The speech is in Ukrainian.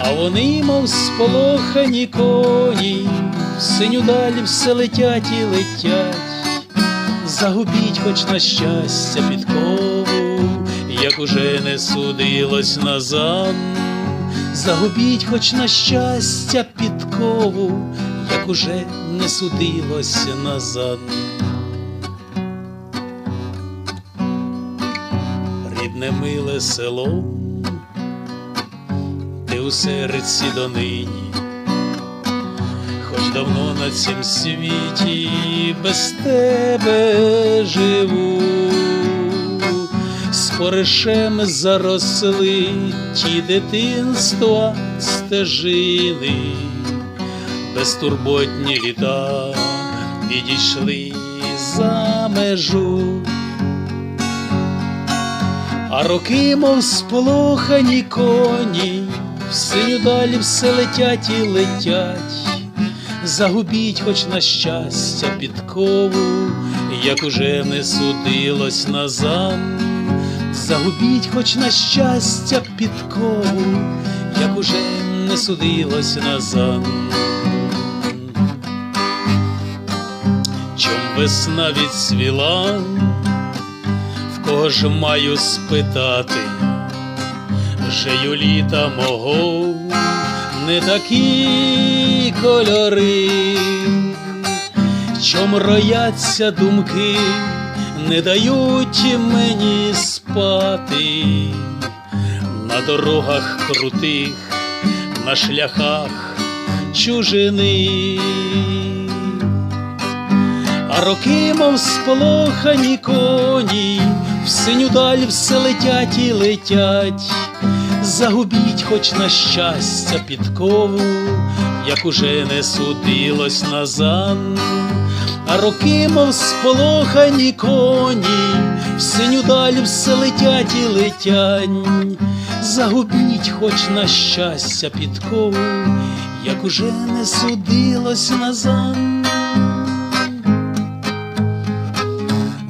А вони, мов сполохані коні, в синю далі все летять і летять, загубіть хоч на щастя підкову, як уже не судилось назад, загубіть хоч на щастя підкову, як уже не судилось назад. Рідне миле село у серці донині, хоч давно на цім світі без тебе живу, споришем заросли ті дитинства стежини, безтурботні літа відійшли за межу. А роки, мов сполохані коні, в синю далі все летять і летять, загубіть хоч на щастя підкову, як уже не судилось назад, загубіть хоч на щастя підкову, як уже не судилось назад. Чом весна відсвіла? в кого ж маю спитати, вже літа мого не такі кольори, чом рояться думки, не дають мені спати на дорогах крутих, на шляхах чужини. А роки, мов сполохані коні, в синю даль все летять і летять, загубіть хоч на щастя підкову, як уже не судилось назад, а роки, мов сполохані коні, в синю даль все летять і летять, загубіть хоч на щастя підкову, як уже не судилось назад.